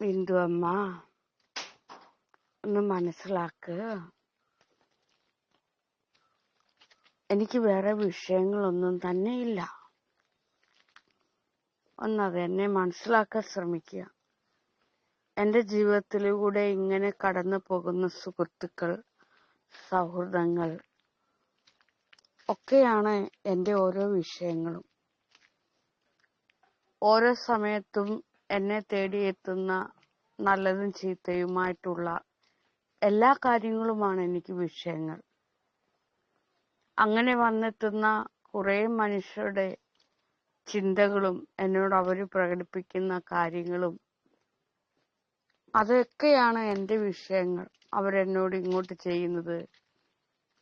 ബിന്ദു അമ്മ ഒന്ന് മനസ്സിലാക്ക്. എനിക്ക് വേറെ വിഷയങ്ങളൊന്നും തന്നെ ഇല്ല. ഒന്നത് എന്നെ മനസ്സിലാക്കാൻ ശ്രമിക്കുക. എന്റെ ജീവിതത്തിലൂടെ ഇങ്ങനെ കടന്നു പോകുന്ന സുഹൃത്തുക്കൾ സൗഹൃദങ്ങൾ ഒക്കെയാണ് എന്റെ ഓരോ വിഷയങ്ങളും. ഓരോ സമയത്തും എന്നെ തേടിയെത്തുന്ന നല്ലതും ചീത്തയുമായിട്ടുള്ള എല്ലാ കാര്യങ്ങളുമാണ് എനിക്ക് വിഷയങ്ങൾ. അങ്ങനെ വന്നെത്തുന്ന കുറെ മനുഷ്യരുടെ ചിന്തകളും എന്നോട് അവർ പ്രകടിപ്പിക്കുന്ന കാര്യങ്ങളും അതൊക്കെയാണ് എന്റെ വിഷയങ്ങൾ. അവരെന്നോട് ഇങ്ങോട്ട് ചെയ്യുന്നത്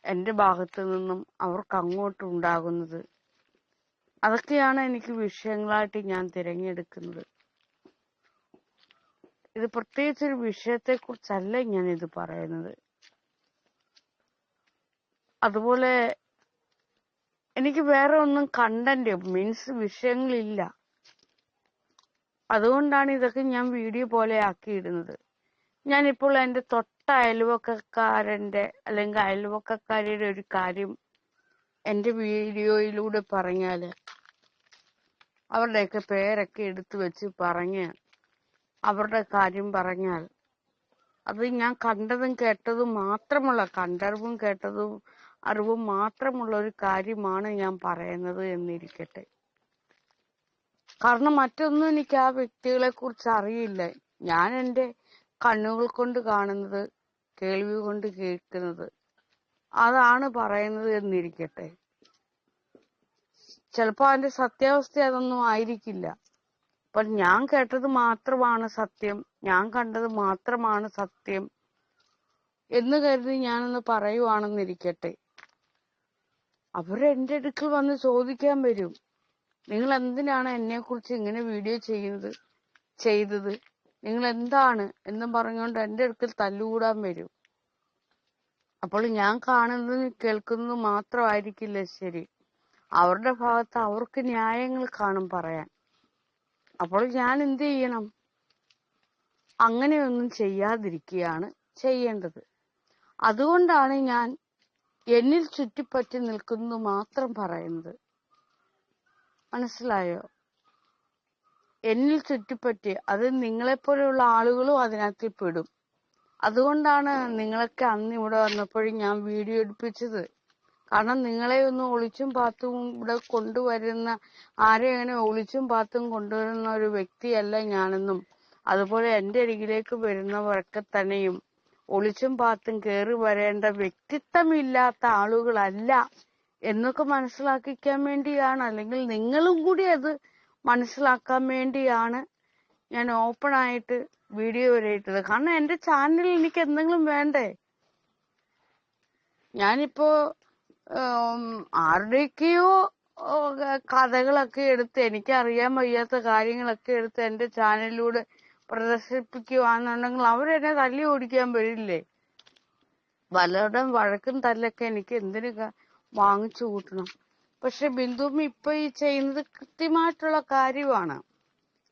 എന്റെ ഭാഗത്തു നിന്നും അവർക്ക് അങ്ങോട്ട് ഉണ്ടാകുന്നത്. അതൊക്കെയാണ് എനിക്ക് വിഷയങ്ങളായിട്ട് ഞാൻ തിരഞ്ഞെടുക്കുന്നത്. ഇത് പ്രത്യേകിച്ച് ഒരു വിഷയത്തെ കുറിച്ചല്ല ഞാൻ ഇത് പറയുന്നത്. അതുപോലെ എനിക്ക് വേറെ ഒന്നും കണ്ടന്റ് മീൻസ് വിഷയങ്ങളില്ല. അതുകൊണ്ടാണ് ഇതൊക്കെ ഞാൻ വീഡിയോ പോലെ ആക്കിയിടുന്നത്. ഞാനിപ്പോൾ എന്റെ തൊട്ട അയൽവക്കക്കാരന്റെ അല്ലെങ്കിൽ അയൽവക്കക്കാരിയുടെ ഒരു കാര്യം എന്റെ വീഡിയോയിലൂടെ പറഞ്ഞാൽ അവരുടെയൊക്കെ പേരൊക്കെ എടുത്തു വെച്ച് പറഞ്ഞ് അവരുടെ കാര്യം പറഞ്ഞാൽ. അത് ഞാൻ കണ്ടതും കേട്ടതും മാത്രമുള്ള കണ്ടറിവും കേട്ടതും അറിവും മാത്രമുള്ള ഒരു കാര്യമാണ് ഞാൻ പറയുന്നത് എന്നിരിക്കട്ടെ. കാരണം മറ്റൊന്നും എനിക്ക് ആ വ്യക്തികളെ കുറിച്ച് അറിയില്ല. ഞാൻ എന്റെ കണ്ണുകൾ കൊണ്ട് കാണുന്നത് കേൾവി കൊണ്ട് കേൾക്കുന്നത്. അതാണ് പറയുന്നത് എന്നിരിക്കട്ടെ. ചിലപ്പോ അതിന്റെ സത്യാവസ്ഥ അതൊന്നും ആയിരിക്കില്ല. അപ്പൊ ഞാൻ കേട്ടത് മാത്രമാണ് സത്യം. ഞാൻ കണ്ടത് മാത്രമാണ് സത്യം. എന്ന് കരുതി ഞാനൊന്ന് പറയുവാണെന്നിരിക്കട്ടെ. അവർ എന്റെ അടുക്കൽ വന്ന് ചോദിക്കാൻ വരും. നിങ്ങൾ എന്തിനാണ് എന്നെ കുറിച്ച് ഇങ്ങനെ വീഡിയോ ചെയ്യുന്നത് ചെയ്തത്? നിങ്ങൾ എന്താണ് എന്നും പറഞ്ഞുകൊണ്ട് എന്റെ അടുക്കൽ തല്ലുകൂടാൻ വരും. അപ്പോൾ ഞാൻ കാണുന്നതും കേൾക്കുന്നതും മാത്രമായിരിക്കില്ല ശരി. അവരുടെ ഭാഗത്ത് അവർക്ക് ന്യായങ്ങൾ കാണും പറയാൻ. അപ്പോൾ ഞാൻ എന്ത് ചെയ്യണം? അങ്ങനെയൊന്നും ചെയ്യാതിരിക്കുകയാണ് ചെയ്യേണ്ടത്. അതുകൊണ്ടാണ് ഞാൻ എന്നിൽ ചുറ്റിപ്പറ്റി നിൽക്കുന്നത് മാത്രം പറയുന്നത്. മനസ്സിലായോ? എന്നിൽ ചുറ്റിപ്പറ്റി അത് നിങ്ങളെപ്പോലെയുള്ള ആളുകളും അതിനകത്തിൽ പെടും. അതുകൊണ്ടാണ് നിങ്ങളൊക്കെ അന്ന് ഇവിടെ വന്നപ്പോഴും ഞാൻ വീഡിയോ എടുപ്പിച്ചത്. കാരണം നിങ്ങളെ ഒന്ന് ഒളിച്ചും പാത്തും ഇവിടെ കൊണ്ടുവരുന്ന ആരെ അങ്ങനെ ഒളിച്ചും പാത്തും കൊണ്ടുവരുന്ന ഒരു വ്യക്തിയല്ല ഞാനെന്നും അതുപോലെ എന്റെ അരികിലേക്ക് വരുന്നവരൊക്കെ തന്നെയും ഒളിച്ചും പാത്തും കയറി വരേണ്ട വ്യക്തിത്വമില്ലാത്ത ആളുകളല്ല എന്നൊക്കെ മനസ്സിലാക്കിക്കാൻ വേണ്ടിയാണ്. അല്ലെങ്കിൽ നിങ്ങളും കൂടി അത് മനസ്സിലാക്കാൻ വേണ്ടിയാണ് ഞാൻ ഓപ്പൺ ആയിട്ട് വീഡിയോ വരെ ഇട്ടത് കാരണം എന്റെ ചാനലിൽ എനിക്ക് എന്തെങ്കിലും വേണ്ടേ? ഞാനിപ്പോ ആരുടെയൊക്കെയോ കഥകളൊക്കെ എടുത്ത് എനിക്കറിയാൻ വയ്യാത്ത കാര്യങ്ങളൊക്കെ എടുത്ത് എന്റെ ചാനലിലൂടെ പ്രദർശിപ്പിക്കുവാന്നുണ്ടെങ്കിൽ അവരെന്നെ തല്ലി ഓടിക്കാൻ വരില്ലേ? പലരുടെയും വഴക്കും തല്ലൊക്കെ എനിക്ക് എന്തിനു വാങ്ങിച്ചു കൂട്ടണം? പക്ഷെ ബിന്ദുമ്മ ഇപ്പൊ ഈ ചെയ്യുന്നത് കൃത്യമായിട്ടുള്ള കാര്യമാണ്.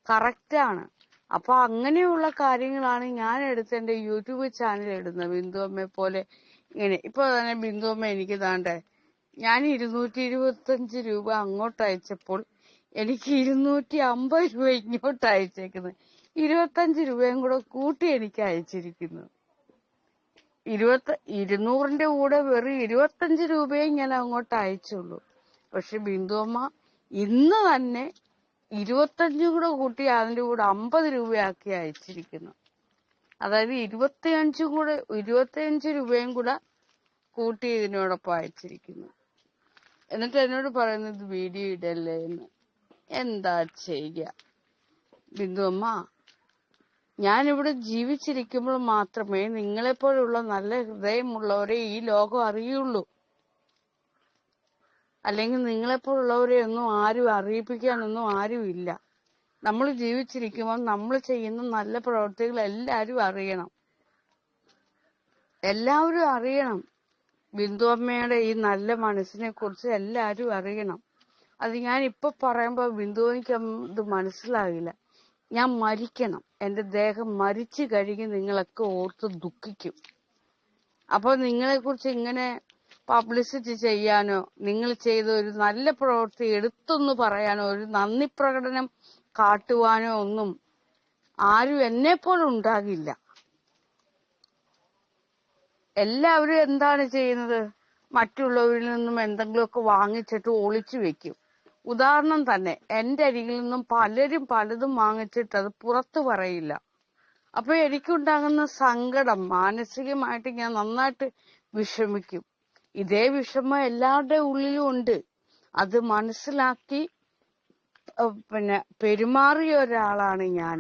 കറക്റ്റ് ആണ്. അപ്പൊ അങ്ങനെയുള്ള കാര്യങ്ങളാണ് ഞാൻ എടുത്ത് എന്റെ യൂട്യൂബ് ചാനൽ ഇടുന്നത്. ബിന്ദു അമ്മയെ പോലെ ഇങ്ങനെ ഇപ്പൊ തന്നെ ബിന്ദുമ്മ എനിക്ക് താണ്ടേ ഞാൻ ഇരുന്നൂറ്റി ഇരുപത്തഞ്ച് രൂപ അങ്ങോട്ട് അയച്ചപ്പോൾ എനിക്ക് ഇരുന്നൂറ്റി അമ്പത് രൂപ ഇങ്ങോട്ട് അയച്ചേക്കുന്നത് ഇരുപത്തഞ്ച് രൂപയും കൂടെ കൂട്ടി എനിക്ക് അയച്ചിരിക്കുന്നു. ഇരുപത്തി ഇരുന്നൂറിന്റെ കൂടെ വെറും ഇരുപത്തഞ്ച് രൂപയെ ഞാൻ അങ്ങോട്ട് അയച്ചുള്ളൂ. പക്ഷെ ബിന്ദുമ്മ ഇന്ന് തന്നെ ഇരുപത്തഞ്ചും കൂടെ കൂട്ടി അതിന്റെ കൂടെ അമ്പത് രൂപയാക്കി അയച്ചിരിക്കുന്നു. അതായത് ഇരുപത്തിയഞ്ചും കൂടെ ഇരുപത്തിയഞ്ച് രൂപയും കൂടെ കൂട്ടി ഇതിനോടൊപ്പം അയച്ചിരിക്കുന്നു. എന്നിട്ട് എന്നോട് പറയുന്നത് വീഡിയോ ഇടല്ലേ എന്ന്. എന്താ ചെയ്യുക ബിന്ദുമ്മ ഞാനിവിടെ ജീവിച്ചിരിക്കുമ്പോൾ മാത്രമേ നിങ്ങളെപ്പോലുള്ള നല്ല ഹൃദയമുള്ളവരെ ഈ ലോകം അറിയുള്ളൂ. അല്ലെങ്കിൽ നിങ്ങളെപ്പോലുള്ളവരെ ഒന്നും ആരും അറിയിപ്പിക്കാനൊന്നും ആരും ഇല്ല നമ്മൾ ജീവിച്ചിരിക്കുമ്പോൾ നമ്മൾ ചെയ്യുന്ന നല്ല പ്രവൃത്തികൾ എല്ലാവരും അറിയണം. എല്ലാവരും അറിയണം. ബിന്ദു അമ്മയുടെ ഈ നല്ല മനസ്സിനെ കുറിച്ച് എല്ലാവരും അറിയണം. അത് ഞാൻ ഇപ്പൊ പറയുമ്പോ ബിന്ദുവിനിക്ക് ഇത് മനസ്സിലാകില്ല ഞാൻ മരിക്കണം. എന്റെ ദേഹം മരിച്ചു കഴിഞ്ഞ് നിങ്ങളൊക്കെ ഓർത്ത് ദുഃഖിക്കും. അപ്പൊ നിങ്ങളെ കുറിച്ച് ഇങ്ങനെ പബ്ലിസിറ്റി ചെയ്യാനോ നിങ്ങൾ ചെയ്ത ഒരു നല്ല പ്രവൃത്തി എടുത്തൊന്ന് പറയാനോ ഒരു നന്ദി പ്രകടനം കാട്ടുവാനോ ഒന്നും ആരും എന്നെ പോലെ ഉണ്ടാകില്ല. എല്ലാവരും എന്താണ് ചെയ്യുന്നത്? മറ്റുള്ളവരിൽ നിന്നും എന്തെങ്കിലുമൊക്കെ വാങ്ങിച്ചിട്ട് ഒളിച്ചു വെക്കും. ഉദാഹരണം തന്നെ എന്റെ അരികിൽ നിന്നും പലരും പലതും വാങ്ങിച്ചിട്ട് അത് പുറത്തു പറയില്ല. അപ്പൊ എനിക്കുണ്ടാകുന്ന സങ്കടം മാനസികമായിട്ട് ഞാൻ നന്നായിട്ട് വിഷമിക്കും. ഇതേ വിഷമം എല്ലാവരുടെ ഉള്ളിലും ഉണ്ട്. അത് മനസ്സിലാക്കി പിന്നെ പെരുമാറിയ ഒരാളാണ് ഞാൻ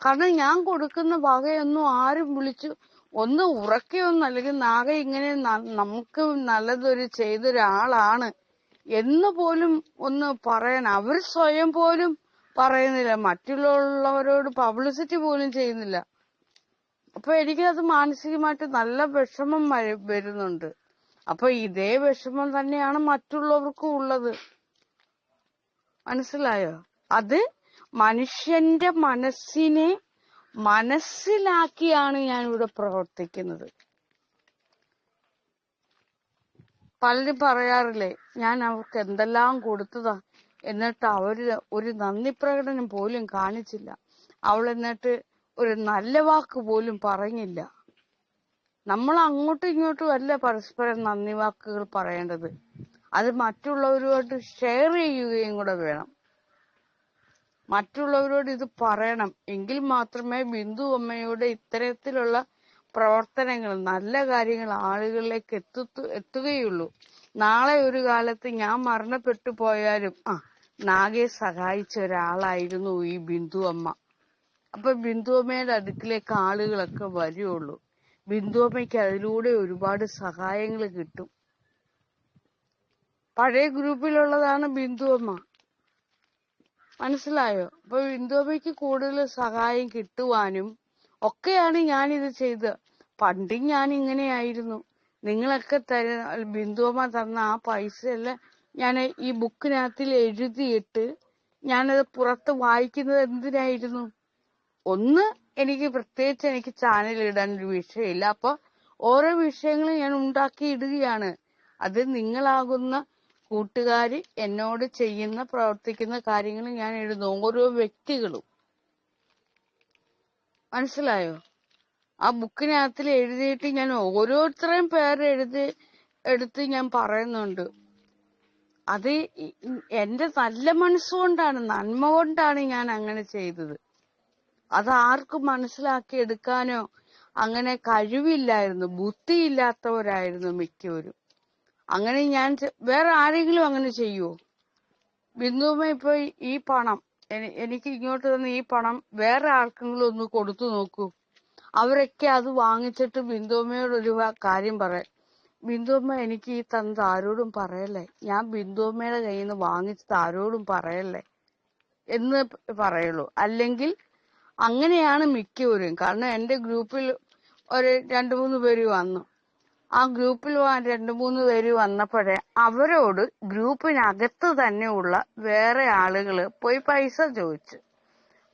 കാരണം ഞാൻ കൊടുക്കുന്ന വകയൊന്നും ആരും വിളിച്ചു ഒന്ന് ഉറക്കെയൊന്നും അല്ലെങ്കിൽ നാഗ ഇങ്ങനെ നമുക്ക് നല്ലതൊരു ചെയ്തൊരാളാണ് എന്ന് പോലും ഒന്ന് പറയാൻ അവർ സ്വയം പോലും പറയുന്നില്ല. മറ്റുള്ളവരോട് പബ്ലിസിറ്റി പോലും ചെയ്യുന്നില്ല. അപ്പൊ എനിക്കത് മാനസികമായിട്ട് നല്ല വിഷമം വരുന്നുണ്ട്. അപ്പൊ ഇതേ വിഷമം തന്നെയാണ് മറ്റുള്ളവർക്കും ഉള്ളത്. മനസ്സിലായോ? അത് മനുഷ്യന്റെ മനസ്സിനെ മനസ്സിലാക്കിയാണ് ഞാൻ ഇവിടെ പ്രവർത്തിക്കുന്നത്. പലരും പറയാറില്ലേ ഞാൻ അവർക്ക് എന്തെല്ലാം കൊടുത്തതാ എന്നിട്ട് അവർ ഒരു നന്ദി പ്രകടനം പോലും കാണിച്ചില്ല. അവൾ എന്നിട്ട് ഒരു നല്ല വാക്ക് പോലും പറഞ്ഞില്ല. നമ്മൾ അങ്ങോട്ടും ഇങ്ങോട്ടും അല്ല പരസ്പരം നന്ദി വാക്കുകൾ പറയേണ്ടത്. അത് മറ്റുള്ളവരുമായിട്ട് ഷെയർ ചെയ്യുകയും കൂടെ വേണം. മറ്റുള്ളവരോട് ഇത് പറയണം. എങ്കിൽ മാത്രമേ ബിന്ദു അമ്മയുടെ ഇത്തരത്തിലുള്ള പ്രവർത്തനങ്ങൾ നല്ല കാര്യങ്ങൾ ആളുകളിലേക്ക് എത്തു എത്തുകയുള്ളൂ. നാളെ ഒരു കാലത്ത് ഞാൻ മരണപ്പെട്ടു പോയാലും ആ നാഗയെ സഹായിച്ച ഒരാളായിരുന്നു ഈ ബിന്ദു അമ്മ. അപ്പൊ ബിന്ദു അമ്മയുടെ അടുക്കിലേക്ക് ആളുകളൊക്കെ വരുള്ളൂ. ബിന്ദു അമ്മയ്ക്ക് അതിലൂടെ ഒരുപാട് സഹായങ്ങൾ കിട്ടും. പഴയ ഗ്രൂപ്പിലുള്ളതാണ് ബിന്ദു അമ്മ മനസ്സിലായോ? അപ്പൊ ബിന്ദുമ്മയ്ക്ക് കൂടുതൽ സഹായം കിട്ടുവാനും ഒക്കെയാണ് ഞാൻ ഇത് ചെയ്ത് പണ്ട് ഞാൻ ഇങ്ങനെയായിരുന്നു നിങ്ങളൊക്കെ തര ബിന്ദുമ്മ തന്ന ആ പൈസ എല്ലാം ഞാൻ ഈ ബുക്കിനകത്തിൽ എഴുതിയിട്ട് ഞാനത് പുറത്ത് വായിക്കുന്നത് എന്തിനായിരുന്നു? ഒന്ന് എനിക്ക് പ്രത്യേകിച്ച് എനിക്ക് ചാനൽ ഇടാൻ ഒരു വിഷയമില്ല. അപ്പൊ ഓരോ വിഷയങ്ങളും ഞാൻ ഉണ്ടാക്കി ഇടുകയാണ് അത് നിങ്ങളാകുന്ന കൂട്ടുകാര് എന്നോട് ചെയ്യുന്ന പ്രവർത്തിക്കുന്ന കാര്യങ്ങൾ ഞാൻ എഴുതും ഓരോ വ്യക്തികളും. മനസ്സിലായോ? ആ ബുക്കിനകത്തിൽ എഴുതിയിട്ട് ഞാൻ ഓരോരുത്തരെയും പേര് എഴുതി എടുത്ത് ഞാൻ പറയുന്നുണ്ട്. അത് എന്റെ നല്ല മനസ്സുകൊണ്ടാണ് നന്മ കൊണ്ടാണ് ഞാൻ അങ്ങനെ ചെയ്തത്. അത് ആർക്കും മനസ്സിലാക്കി എടുക്കാനോ അങ്ങനെ കഴിവില്ലായിരുന്നു. ബുദ്ധിയില്ലാത്തവരായിരുന്നു മിക്കവരും. അങ്ങനെ ഞാൻ വേറെ ആരെങ്കിലും അങ്ങനെ ചെയ്യുവോ? ബിന്ദുമ്മ ഇപ്പൊ ഈ- പണം എനിക്ക് ഇങ്ങോട്ട് തന്ന ഈ പണം വേറെ ആർക്കെങ്കിലും ഒന്ന് കൊടുത്തു നോക്കൂ. അവരൊക്കെ അത് വാങ്ങിച്ചിട്ട് ബിന്ദുമ്മയോട് ഒരു വാ- കാര്യം പറയാം ബിന്ദുമ്മ എനിക്ക് ഈ തന്നത് ആരോടും പറയല്ലേ? ഞാൻ ബിന്ദുമ്മയുടെ കയ്യിൽ നിന്ന് വാങ്ങിച്ചത് ആരോടും പറയല്ലേ? എന്ന് പറയുള്ളൂ. അല്ലെങ്കിൽ അങ്ങനെയാണ് മിക്കവരും. കാരണം എന്റെ ഗ്രൂപ്പിൽ ഒരു രണ്ടു മൂന്ന് പേര് വന്നു. ആ ഗ്രൂപ്പിൽ രണ്ടു മൂന്ന് പേര് വന്നപ്പോഴേ അവരോട് ഗ്രൂപ്പിനകത്ത് തന്നെയുള്ള വേറെ ആളുകൾ പോയി പൈസ ചോദിച്ചു.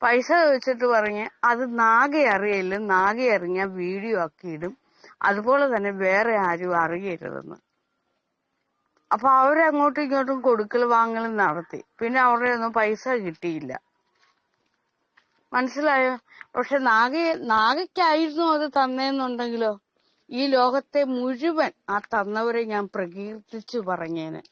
പൈസ ചോദിച്ചിട്ട് പറഞ്ഞ് അത് നാഗെ അറിയില്ല നാഗെ അറിഞ്ഞ വീഡിയോ ആക്കിയിടും അതുപോലെ തന്നെ വേറെ ആരും അറിയരുതെന്ന്. അപ്പൊ അവരങ്ങോട്ടും ഇങ്ങോട്ടും കൊടുക്കൽ വാങ്ങൽ നടത്തി. പിന്നെ അവരുടെ ഒന്നും പൈസ കിട്ടിയില്ല. മനസ്സിലായോ? പക്ഷെ നാഗ നാഗയ്ക്കായിരുന്നു അത് തന്നേന്നുണ്ടെങ്കിലോ? ഈ ലോകത്തെ മുഴുവൻ ആ തന്നവരെ ഞാൻ പ്രകീർത്തിച്ചു പറഞ്ഞേനെ.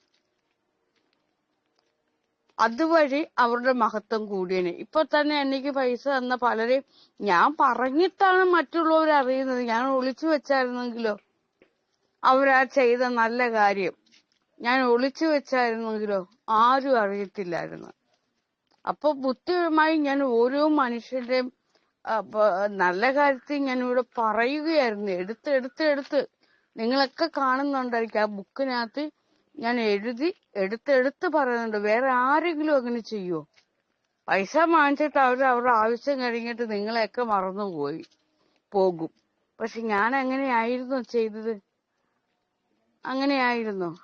അതുവഴി അവരുടെ മഹത്വം കൂടിയേനെ. ഇപ്പൊ തന്നെ എനിക്ക് പൈസ തന്ന പലരെയും ഞാൻ പറഞ്ഞിട്ടാണ് മറ്റുള്ളവർ അറിയുന്നത്. ഞാൻ ഒളിച്ചു വെച്ചായിരുന്നെങ്കിലോ അവരാ ചെയ്ത നല്ല കാര്യം. ഞാൻ ഒളിച്ചു വെച്ചായിരുന്നെങ്കിലോ ആരും അറിയത്തില്ലായിരുന്നു. അപ്പൊ ബുദ്ധിപരമായി ഞാൻ ഓരോ മനുഷ്യന്റെയും ആ, പ- നല്ല കാര്യത്തിൽ ഞാനിവിടെ പറയുകയായിരുന്നു. എടുത്ത് എടുത്ത് എടുത്ത്. നിങ്ങളൊക്കെ കാണുന്നുണ്ടായിരിക്കും. ആ ബുക്കിനകത്ത് ഞാൻ എഴുതി എടുത്തെടുത്ത് പറയുന്നുണ്ട്. വേറെ ആരെങ്കിലും അങ്ങനെ ചെയ്യുവോ? പൈസ വാങ്ങിച്ചിട്ട് അവർ അവരുടെ ആവശ്യം കഴിഞ്ഞിട്ട് നിങ്ങളെയൊക്കെ മറന്നുപോയി. പോകും. പക്ഷെ ഞാൻ അങ്ങനെയായിരുന്നു ചെയ്തത്? അങ്ങനെയായിരുന്നു.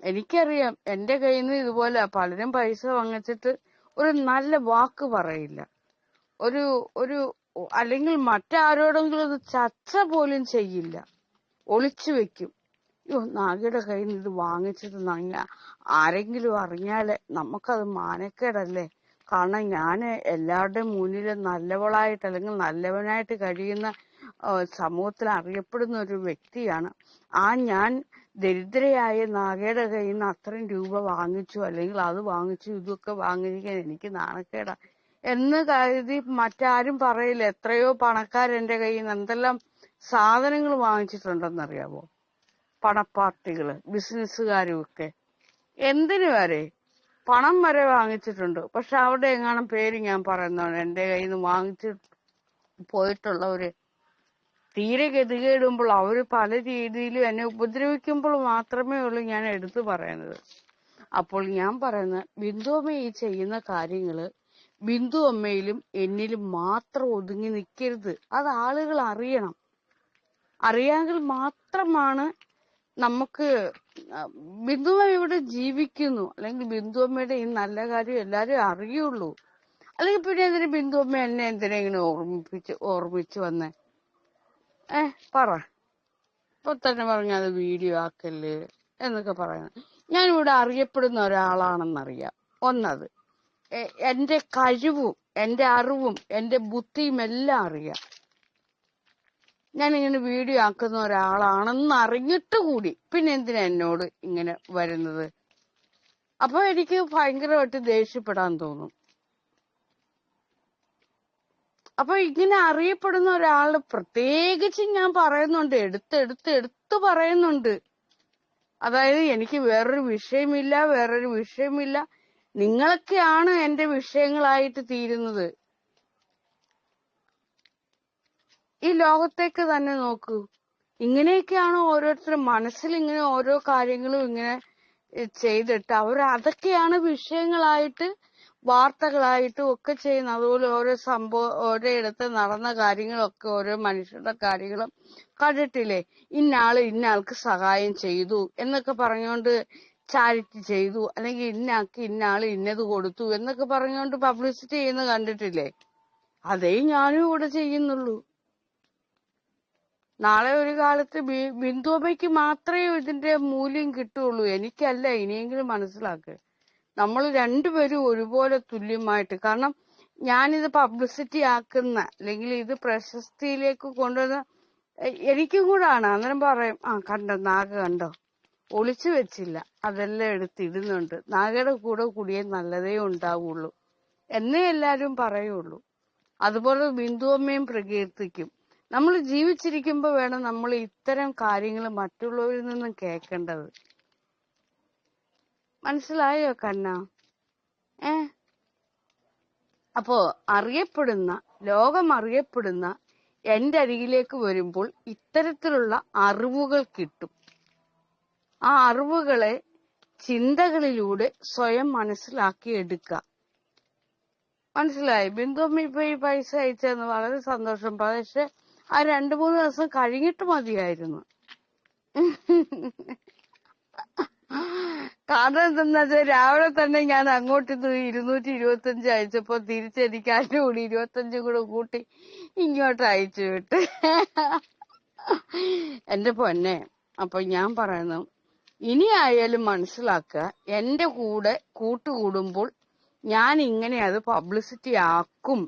എനിക്കറിയാം. എന്റെ കയ്യിൽ നിന്ന് ഇതുപോലെ പലരും പൈസ വാങ്ങിച്ചിട്ട് ഒരു നല്ല വാക്ക് പറയില്ല. ഒരു ഒരു അല്ലെങ്കിൽ മറ്റാരോടെങ്കിലും ഒരു ചർച്ച പോലും ചെയ്യില്ല. ഒളിച്ചു വെക്കും. അയ്യോ നാഗയുടെ കയ്യിൽ നിന്ന് ഇത് വാങ്ങിച്ചത് നങ്ങ ആരെങ്കിലും അറിഞ്ഞാൽ നമുക്കത് മാനക്കേടല്ലേ? കാരണം ഞാൻ എല്ലാവരുടെയും മുന്നിൽ നല്ലവളായിട്ട് അല്ലെങ്കിൽ നല്ലവനായിട്ട് കഴിയുന്ന സമൂഹത്തിൽ അറിയപ്പെടുന്ന ഒരു വ്യക്തിയാണ്. ആ ഞാൻ ദരിദ്രയായ നാഗയുടെ കയ്യിൽ നിന്ന് അത്രയും രൂപ വാങ്ങിച്ചു അല്ലെങ്കിൽ അത് വാങ്ങിച്ചു ഇതൊക്കെ വാങ്ങിക്കാൻ എനിക്ക് നാണക്കേടാ. എന്ന് കരുതി മറ്റാരും പറയില്ല. എത്രയോ പണക്കാരെന്റെ കയ്യിൽ നിന്ന് എന്തെല്ലാം സാധനങ്ങൾ വാങ്ങിച്ചിട്ടുണ്ടെന്നറിയാമോ പണപ്പാർട്ടികൾ ബിസിനസ്സുകാരും ഒക്കെ എന്തിനു വരെ? പണം വരെ വാങ്ങിച്ചിട്ടുണ്ട്. പക്ഷെ അവിടെ എങ്ങാനും പേര് ഞാൻ പറയുന്നതാണ് എന്റെ കയ്യിൽ നിന്ന് വാങ്ങിച്ചു പോയിട്ടുള്ളവര് തീരെ ഗതികേടുമ്പോൾ അവർ പല രീതിയിലും എന്നെ ഉപദ്രവിക്കുമ്പോൾ മാത്രമേ ഉള്ളൂ ഞാൻ എടുത്തു പറയുന്നത് അപ്പോൾ ഞാൻ പറയുന്നത് ബിന്ദു അമ്മ ഈ ചെയ്യുന്ന കാര്യങ്ങൾ ബിന്ദു അമ്മയിലും എന്നിലും മാത്രം ഒതുങ്ങി നിൽക്കരുത് അത് ആളുകൾ അറിയണം. അറിയാമെങ്കിൽ മാത്രമാണ് നമുക്ക് ബിന്ദുവ ഇവിടെ ജീവിക്കുന്നു. അല്ലെങ്കിൽ ബിന്ദു അമ്മയുടെ ഈ നല്ല കാര്യം എല്ലാരും അറിയുള്ളൂ. അല്ലെങ്കിൽ പിന്നെ എന്തിനു ബിന്ദു അമ്മ എന്നെ എന്തിനാ ഇങ്ങനെ ഓർമ്മിപ്പിച്ച് ഓർമ്മിച്ച് വന്നേ? ഏ പറ. ഇപ്പൊ തന്നെ പറഞ്ഞ അത് വീഡിയോ ആക്കൽ എന്നൊക്കെ പറയുന്നത്. ഞാനിവിടെ അറിയപ്പെടുന്ന ഒരാളാണെന്നറിയാം. ഒന്നത്. എന്റെ കഴിവും എന്റെ അറിവും എന്റെ ബുദ്ധിയും എല്ലാം അറിയാം. ഞാൻ ഇങ്ങനെ വീഡിയോ ആക്കുന്ന ഒരാളാണെന്ന് അറിഞ്ഞിട്ട് കൂടി. പിന്നെ എന്തിനാ എന്നോട് ഇങ്ങനെ വരുന്നത്? അപ്പൊ എനിക്ക് ഭയങ്കരമായിട്ട് ദേഷ്യപ്പെടാൻ തോന്നും. അപ്പൊ ഇങ്ങനെ അറിയപ്പെടുന്ന ഒരാൾ പ്രത്യേകിച്ച് ഞാൻ പറയുന്നുണ്ട്. എടുത്ത് എടുത്ത് എടുത്ത് പറയുന്നുണ്ട്. അതായത് എനിക്ക് വേറൊരു വിഷയമില്ല വേറൊരു വിഷയമില്ല. നിങ്ങളൊക്കെയാണ് എന്റെ വിഷയങ്ങളായിട്ട് തീരുന്നത്. ഈ ലോകത്തേക്ക് തന്നെ നോക്കൂ. ഇങ്ങനെയൊക്കെയാണ് ഓരോരുത്തരും മനസ്സിൽ ഇങ്ങനെ ഓരോ കാര്യങ്ങളും ഇങ്ങനെ ചെയ്തിട്ട് അവർ അതൊക്കെയാണ് വിഷയങ്ങളായിട്ട് വാർത്തകളായിട്ടും ഒക്കെ ചെയ്യുന്ന അതുപോലെ ഓരോ സംഭവം ഓരോയിടത്ത് നടന്ന കാര്യങ്ങളൊക്കെ ഓരോ മനുഷ്യരുടെ കാര്യങ്ങളും കണ്ടിട്ടില്ലേ? ഇന്നാൾ ഇന്നാൾക്ക് സഹായം ചെയ്തു എന്നൊക്കെ പറഞ്ഞുകൊണ്ട് ചാരിറ്റി ചെയ്തു. അല്ലെങ്കിൽ ഇന്നയാൾക്ക് ഇന്നാൾ ഇന്നത് കൊടുത്തു എന്നൊക്കെ പറഞ്ഞുകൊണ്ട് പബ്ലിസിറ്റി ചെയ്യുന്ന കണ്ടിട്ടില്ലേ? അതേ ഞാനും ഇവിടെ ചെയ്യുന്നുള്ളൂ. നാളെ ഒരു കാലത്ത് ബിന്ദുവമ്മയ്ക്ക് മാത്രമേ ഇതിന്റെ മൂല്യം കിട്ടുള്ളൂ എനിക്കല്ല ഇനിയെങ്കിലും മനസ്സിലാക്ക്. നമ്മൾ രണ്ടുപേരും ഒരുപോലെ തുല്യമായിട്ട്. കാരണം ഞാനിത് പബ്ലിസിറ്റി ആക്കുന്ന അല്ലെങ്കിൽ ഇത് പ്രശസ്തിയിലേക്ക് കൊണ്ടുവന്ന എനിക്കും കൂടാണ് അന്നേരം പറയും ആ കണ്ടോ നാഗ കണ്ടോ? ഒളിച്ചു വെച്ചില്ല. അതെല്ലാം എടുത്തിടുന്നുണ്ട് നാഗയുടെ കൂടെ കൂടിയേ നല്ലതേ ഉണ്ടാവുള്ളൂ. എന്നേ എല്ലാരും പറയുള്ളൂ. അതുപോലെ ബിന്ദുവമ്മയും പ്രകീർത്തിക്കും. നമ്മൾ ജീവിച്ചിരിക്കുമ്പോ വേണം നമ്മൾ ഇത്തരം കാര്യങ്ങൾ മറ്റുള്ളവരിൽ നിന്നും കേൾക്കേണ്ടത്. മനസ്സിലായോ കണ്ണ? ഏ? അപ്പോ അറിയപ്പെടുന്ന ലോകം അറിയപ്പെടുന്ന എന്റെ അരികിലേക്ക് വരുമ്പോൾ ഇത്തരത്തിലുള്ള അറിവുകൾ കിട്ടും. ആ അറിവുകളെ ചിന്തകളിലൂടെ സ്വയം മനസ്സിലാക്കി എടുക്കുക മനസ്സിലായി? ബിന്ദുമ്മ ഇപ്പൊ ഈ പൈസ അയച്ചെന്ന് വളരെ സന്തോഷം. പക്ഷെ ആ രണ്ടു മൂന്ന് ദിവസം കഴിഞ്ഞിട്ട് മതിയായിരുന്നു. കാരണം എന്തെന്ന് വെച്ചാൽ രാവിലെ തന്നെ ഞാൻ അങ്ങോട്ട് ഇരുന്നൂറ്റി ഇരുപത്തി അഞ്ച് അയച്ചപ്പോ തിരിച്ചെനിക്ക് അതിന്റെ കൂടി ഇരുപത്തി അഞ്ചും കൂടെ കൂട്ടി ഇങ്ങോട്ട് അയച്ചു വിട്ട്. എന്റെ പൊന്നെ അപ്പൊ ഞാൻ പറയുന്നു ഇനി ആയാലും മനസ്സിലാക്കുക എന്റെ കൂടെ കൂട്ടുകൂടുമ്പോൾ ഞാൻ ഇങ്ങനെ അത് പബ്ലിസിറ്റി ആക്കും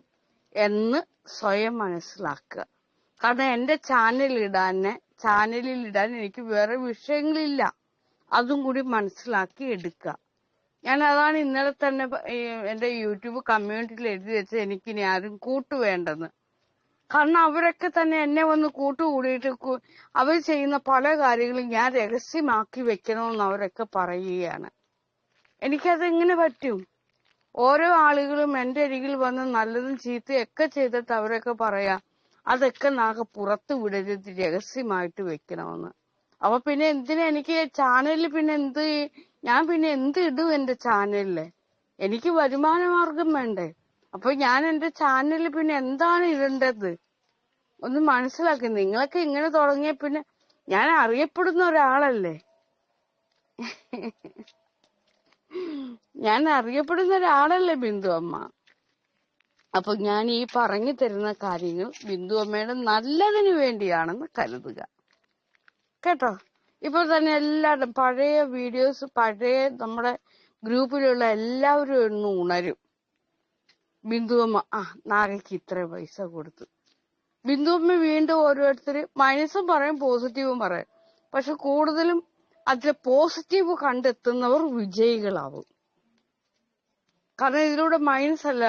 എന്ന് സ്വയം മനസ്സിലാക്കുക. കാരണം എന്റെ ചാനൽ ഇടാന് ചാനലിൽ ഇടാൻ എനിക്ക് വേറെ വിഷയങ്ങളില്ല. അതും കൂടി മനസ്സിലാക്കി എടുക്കുക. ഞാൻ അതാണ് ഇന്നലെ തന്നെ എന്റെ യൂട്യൂബ് കമ്മ്യൂണിറ്റിയിൽ എഴുതി വെച്ചത് എനിക്കിനി ആരും കൂട്ടു വേണ്ടെന്ന്. കാരണം അവരൊക്കെ തന്നെ എന്നെ വന്ന് കൂട്ടുകൂടിയിട്ട് കൂടിയിട്ട് അവർ ചെയ്യുന്ന പല കാര്യങ്ങളും ഞാൻ രഹസ്യമാക്കി വെക്കണമെന്ന് അവരൊക്കെ പറയുകയാണ്. എനിക്കത് എങ്ങനെ പറ്റും? ഓരോ ആളുകളും എന്റെ അരികിൽ വന്ന് നല്ലതും ചീത്തയും ഒക്കെ ചെയ്തിട്ട് അവരൊക്കെ പറയാ അതൊക്കെ നാകെ പുറത്ത് വിടരുത് രഹസ്യമായിട്ട് വെക്കണമെന്ന് അപ്പൊ പിന്നെ എന്തിനാ എനിക്ക് ചാനലിൽ പിന്നെ എന്ത് ഞാൻ പിന്നെ എന്ത് ഇടും എന്റെ ചാനലിൽ? എനിക്ക് വരുമാന മാർഗം വേണ്ടേ? അപ്പൊ ഞാൻ എന്റെ ചാനലിൽ പിന്നെ എന്താണ് ഇടേണ്ടത്? ഒന്ന് മനസ്സിലാക്കി. നിങ്ങളൊക്കെ ഇങ്ങനെ തുടങ്ങിയ പിന്നെ ഞാൻ അറിയപ്പെടുന്ന ഒരാളല്ലേ? ഞാൻ അറിയപ്പെടുന്ന ഒരാളല്ലേ ബിന്ദു അമ്മ? അപ്പൊ ഞാൻ ഈ പറഞ്ഞു തരുന്ന കാര്യങ്ങൾ ബിന്ദു അമ്മയുടെ നല്ലതിന് വേണ്ടിയാണെന്ന് കരുതുക. കേട്ടോ? ഇപ്പോൾ തന്നെ എല്ലാവരും പഴയ വീഡിയോസ് പഴയ നമ്മുടെ ഗ്രൂപ്പിലുള്ള എല്ലാവരും ഒന്ന് ഉണരും. ബിന്ദുവമ്മ ആ നാഗയ്ക്ക് ഇത്ര പൈസ കൊടുത്തു. ബിന്ദുവമ്മ വീണ്ടും ഓരോരുത്തര് മൈനസും പറയും പോസിറ്റീവും പറയും. പക്ഷെ കൂടുതലും അതിലെ പോസിറ്റീവ് കണ്ടെത്തുന്നവർ വിജയികളാവും. കാരണം ഇതിലൂടെ മൈനസ് അല്ല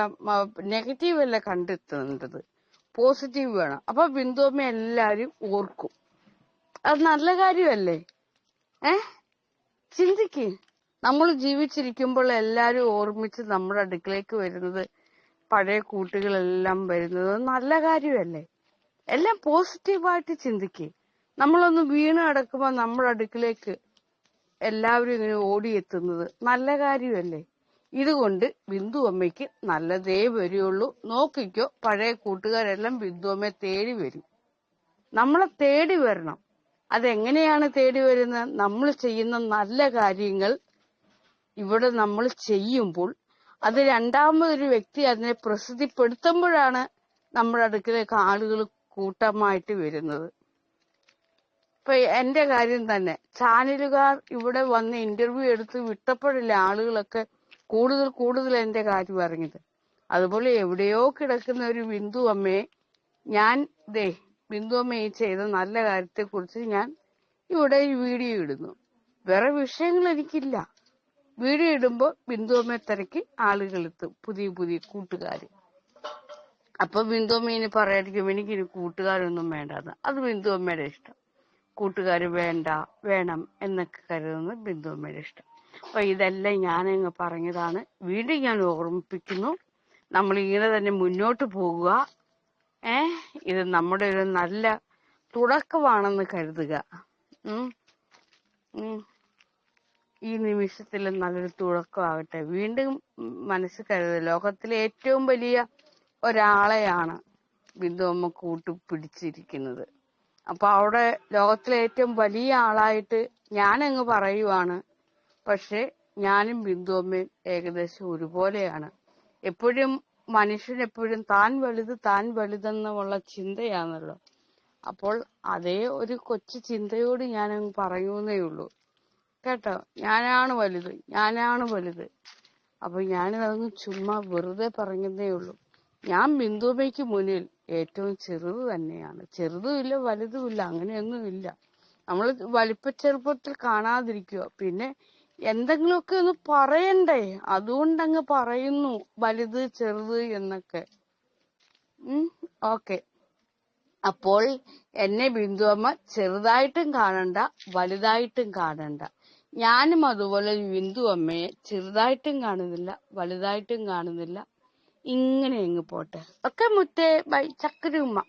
നെഗറ്റീവ് അല്ല കണ്ടെത്തേണ്ടത്. പോസിറ്റീവ് വേണം. അപ്പൊ ബിന്ദുവമ്മ എല്ലാരും ഓർക്കും. അത് നല്ല കാര്യമല്ലേ? ഏ? ചിന്തിക്ക്. നമ്മൾ ജീവിച്ചിരിക്കുമ്പോൾ എല്ലാരും ഓർമ്മിച്ച് നമ്മുടെ അടുക്കളേക്ക് വരുന്നത് പഴയ കൂട്ടുകളെല്ലാം വരുന്നത് നല്ല കാര്യമല്ലേ? എല്ലാം പോസിറ്റീവായിട്ട് ചിന്തിക്ക്. നമ്മളൊന്ന് വീണ് കിടക്കുമ്പോൾ നമ്മുടെ അടുക്കിലേക്ക് എല്ലാവരും ഇങ്ങനെ ഓടിയെത്തുന്നത് നല്ല കാര്യമല്ലേ? ഇതുകൊണ്ട് ബിന്ദു അമ്മയ്ക്ക് നല്ലതേ വരികയുള്ളൂ നോക്കിക്കോ പഴയ കൂട്ടുകാരെല്ലാം ബിന്ദു അമ്മയെ തേടി വരും. നമ്മളെ തേടി വരണം. അതെങ്ങനെയാണ് തേടി വരുന്നത് നമ്മൾ ചെയ്യുന്ന നല്ല കാര്യങ്ങൾ ഇവിടെ നമ്മൾ ചെയ്യുമ്പോൾ അത് രണ്ടാമതൊരു വ്യക്തി അതിനെ പ്രസിദ്ധിപ്പെടുത്തുമ്പോഴാണ് നമ്മുടെ അടുക്കിലേക്ക് ആളുകൾ കൂട്ടമായിട്ട് വരുന്നത്. ഇപ്പൊ എന്റെ കാര്യം തന്നെ ചാനലുകാർ ഇവിടെ വന്ന് ഇന്റർവ്യൂ എടുത്ത് വിട്ടപ്പോഴല്ലേ ആളുകളൊക്കെ കൂടുതൽ കൂടുതൽ എന്റെ കാര്യം അറിഞ്ഞത്. അതുപോലെ എവിടെയോ കിടക്കുന്ന ഒരു ബിന്ദു അമ്മയെ ഞാൻ ദേ ബിന്ദു അമ്മയെ ചെയ്ത നല്ല കാര്യത്തെ കുറിച്ച് ഞാൻ ഇവിടെ ഈ വീഡിയോ ഇടുന്നു. വേറെ വിഷയങ്ങൾ എനിക്കില്ല. വീഡിയോ ഇടുമ്പോൾ ബിന്ദുമ്മയെ തിരക്കി ആളുകൾ എത്തും പുതിയ പുതിയ കൂട്ടുകാർ അപ്പൊ ബിന്ദു അമ്മ ഇനി പറയായിരിക്കും എനിക്കിനി കൂട്ടുകാരൊന്നും വേണ്ടെന്ന്. അത് ബിന്ദുമ്മയുടെ ഇഷ്ടം. കൂട്ടുകാർ വേണ്ട വേണം എന്നൊക്കെ കരുതുന്നത് ബിന്ദുമ്മയുടെ ഇഷ്ടം. അപ്പൊ ഇതെല്ലാം ഞാനങ്ങ് പറഞ്ഞതാണ്. വീണ്ടും ഞാൻ ഓർമ്മിപ്പിക്കുന്നു. നമ്മൾ ഇങ്ങനെ തന്നെ മുന്നോട്ട് പോകുക. ഏ? ഇത് നമ്മുടെ ഒരു നല്ല തുടക്കമാണെന്ന് കരുതുക. ഈ നിമിഷത്തിൽ നല്ലൊരു തുടക്കമാകട്ടെ. വീണ്ടും മനസ്സ് കരുതുക. ലോകത്തിലെ ഏറ്റവും വലിയ ഒരാളെയാണ് ബിന്ദു അമ്മ കൂട്ടുപിടിച്ചിരിക്കുന്നത്. അപ്പൊ അവിടെ ലോകത്തിലെ ഏറ്റവും വലിയ ആളായിട്ട് ഞാനങ്ങ് പറയുവാണ്. പക്ഷെ ഞാനും ബിന്ദു അമ്മയും ഏകദേശം ഒരുപോലെയാണ്. എപ്പോഴും മനുഷ്യൻ എപ്പോഴും താൻ വലുത് താൻ വലുതെന്നുള്ള ചിന്തയാണല്ലോ. അപ്പോൾ അതേ ഒരു കൊച്ചു ചിന്തയോട് ഞാൻ പറയുന്നേ ഉള്ളൂ. കേട്ടോ? ഞാനാണ് വലുത് ഞാനാണ് വലുത്. അപ്പൊ ഞാനിതങ്ങ് ചുമ്മാ വെറുതെ പറഞ്ഞതേ ഉള്ളൂ. ഞാൻ ബിന്ദുമയ്ക്ക് മുന്നിൽ ഏറ്റവും ചെറുത് തന്നെയാണ്. ചെറുതുമില്ല വലുതുമില്ല അങ്ങനെയൊന്നുമില്ല. നമ്മൾ വലിപ്പച്ചെറുപ്പത്തിൽ കാണാതിരിക്കുക. പിന്നെ എന്തെങ്കിലുമൊക്കെ ഒന്ന് പറയണ്ടേ? അതുകൊണ്ടങ്ങ് പറയുന്നു വലുത് ചെറുത് എന്നൊക്കെ. ഉം ഓക്കെ. അപ്പോൾ എന്നെ ബിന്ദുവമ്മ ചെറുതായിട്ടും കാണണ്ട വലുതായിട്ടും കാണണ്ട. ഞാനും അതുപോലെ ബിന്ദു അമ്മയെ ചെറുതായിട്ടും കാണുന്നില്ല വലുതായിട്ടും കാണുന്നില്ല. ഇങ്ങനെ അങ്ങ് പോട്ടെ. ഒക്കെ മുത്തേ ബൈ ചക്കര ഉമ്മ